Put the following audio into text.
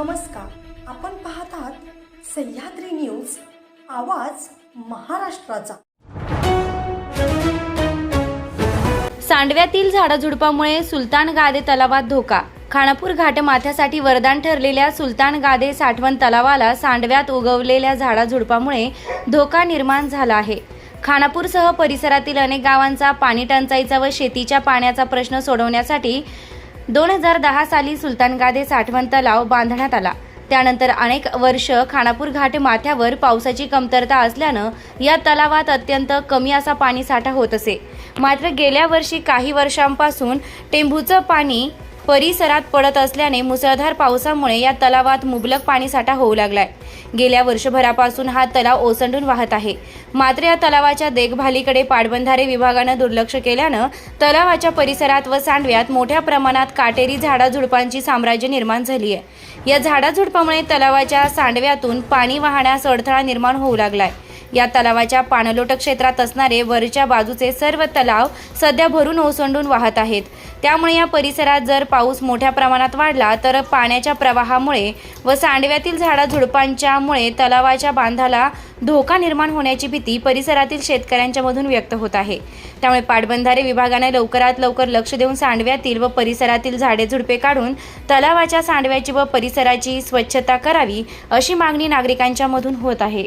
नमस्कार. आपण पाहत आहात सह्याद्री न्यूज आवाज महाराष्ट्राचा. सांडव्यातील झाडाझुडपामुळे सुलतान गादे तलावात धोका. खानापूर घाटमाथ्यासाठी वरदान ठरलेल्या सुलतान गादे साठवण तलावाला सांडव्यात उगवलेल्या झाडाझुडपामुळे धोका निर्माण झाला आहे. खानापूरसह परिसरातील अनेक गावांचा पाणी टंचाईचा व शेतीच्या पाण्याचा प्रश्न सोडवण्यासाठी दोन हजार दहा साली सुलतानगादे साठवण तलाव बांधण्यात आला. त्यानंतर अनेक वर्ष खानापूर घाट माथ्यावर पावसाची कमतरता असल्यानं या तलावात अत्यंत कमी असा पाणी साठा होत असे. मात्र गेल्या वर्षी काही वर्षांपासून टेंभूचं पाणी परिसरात पडत असल्याने मुसळधार पावसामुळे या तलावात मुबलक पाणीसाठा होऊ लागलाय. गेल्या वर्षभरापासून हा तलाव ओसंडून वाहत आहे. मात्र या तलावाच्या देखभालीकडे पाटबंधारे विभागानं दुर्लक्ष केल्यानं तलावाच्या परिसरात व सांडव्यात मोठ्या प्रमाणात काटेरी झाडाझुडपांची साम्राज्य निर्माण झाली आहे या झाडाझुडपामुळे तलावाच्या सांडव्यातून पाणी वाहण्यास अडथळा निर्माण होऊ लागलाय. या तलावाच्या पाणलोट क्षेत्रात असणारे वरच्या बाजूचे सर्व तलाव सध्या भरून ओसंडून वाहत आहेत. त्यामुळे या परिसरात जर पाऊस मोठ्या प्रमाणात वाढला तर पाण्याच्या प्रवाहामुळे व सांडव्यातील झाडाझुडपांच्यामुळे तलावाच्या बांधाला धोका निर्माण होण्याची भीती परिसरातील शेतकऱ्यांच्या मधून व्यक्त होत आहे. त्यामुळे पाटबंधारे विभागाने लवकरात लवकर लक्ष देऊन सांडव्यातील व परिसरातील झाडे झुडपे काढून तलावाच्या सांडव्याची व परिसराची स्वच्छता करावी अशी मागणी नागरिकांच्या मधून होत आहे.